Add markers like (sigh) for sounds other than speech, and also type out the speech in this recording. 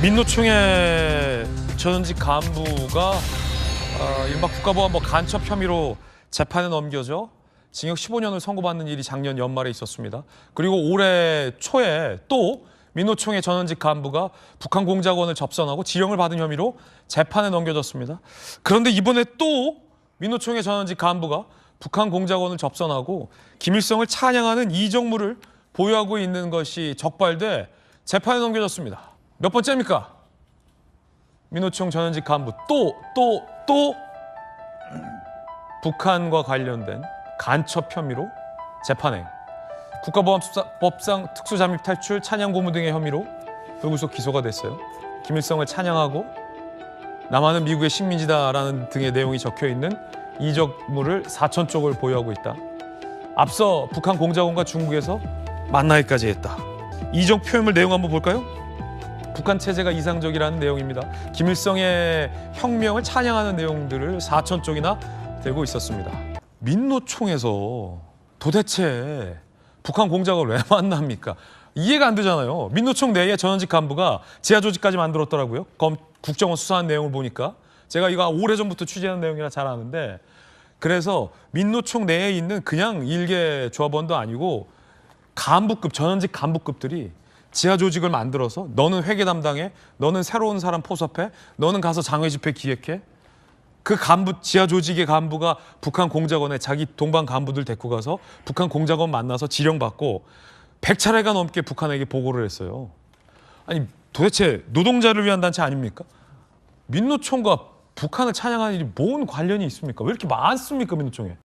민노총의 전직 간부가 어, 이른바 국가보안법 간첩 혐의로 재판에 넘겨져 징역 15년을 선고받는 일이 작년 연말에 있었습니다. 그리고 올해 초에 또 민노총의 전현직 간부가 북한 공작원을 접선하고 지령을 받은 혐의로 재판에 넘겨졌습니다. 그런데 이번에 또 민노총의 전현직 간부가 북한 공작원을 접선하고 김일성을 찬양하는 이정무를 보유하고 있는 것이 적발돼 재판에 넘겨졌습니다. 몇 번째입니까? 민노총 전현직 간부 또 또 또 북한과 관련된 간첩 혐의로 재판행 국가보안법상 특수잠입 탈출 찬양 고무 등의 혐의로 불구속 기소가 됐어요. 김일성을 찬양하고 남한은 미국의 식민지다라는 등의 내용이 적혀 있는 이적물을 4천 쪽을 보유하고 있다. 앞서 북한 공작원과 중국에서 만나기까지 했다. 이적 표현물 내용 한번 볼까요? 북한 체제가 이상적이라는 내용입니다. 김일성의 혁명을 찬양하는 내용들을 4천 쪽이나 들고 있었습니다. 민노총에서 도대체 북한 공작을 왜 (laughs) 만납니까? 이해가 안 되잖아요. 민노총 내에 전현직 간부가 지하 조직까지 만들었더라고요. 검 국정원 수사한 내용을 보니까 제가 이거 오래 전부터 취재한 내용이라 잘 아는데 그래서 민노총 내에 있는 그냥 일개 조합원도 아니고 간부급 전현직 간부급들이 지하 조직을 만들어서 너는 회계 담당해, 너는 새로운 사람 포섭해, 너는 가서 장외 집회 기획해. 그 간부 지하 조직의 간부가 북한 공작원에 자기 동반 간부들 데리고 가서 북한 공작원 만나서 지령 받고 100차례가 넘게 북한에게 보고를 했어요. 아니 도대체 노동자를 위한 단체 아닙니까? 민노총과 북한을 찬양하는 일이 뭔 관련이 있습니까? 왜 이렇게 많습니까 민노총에?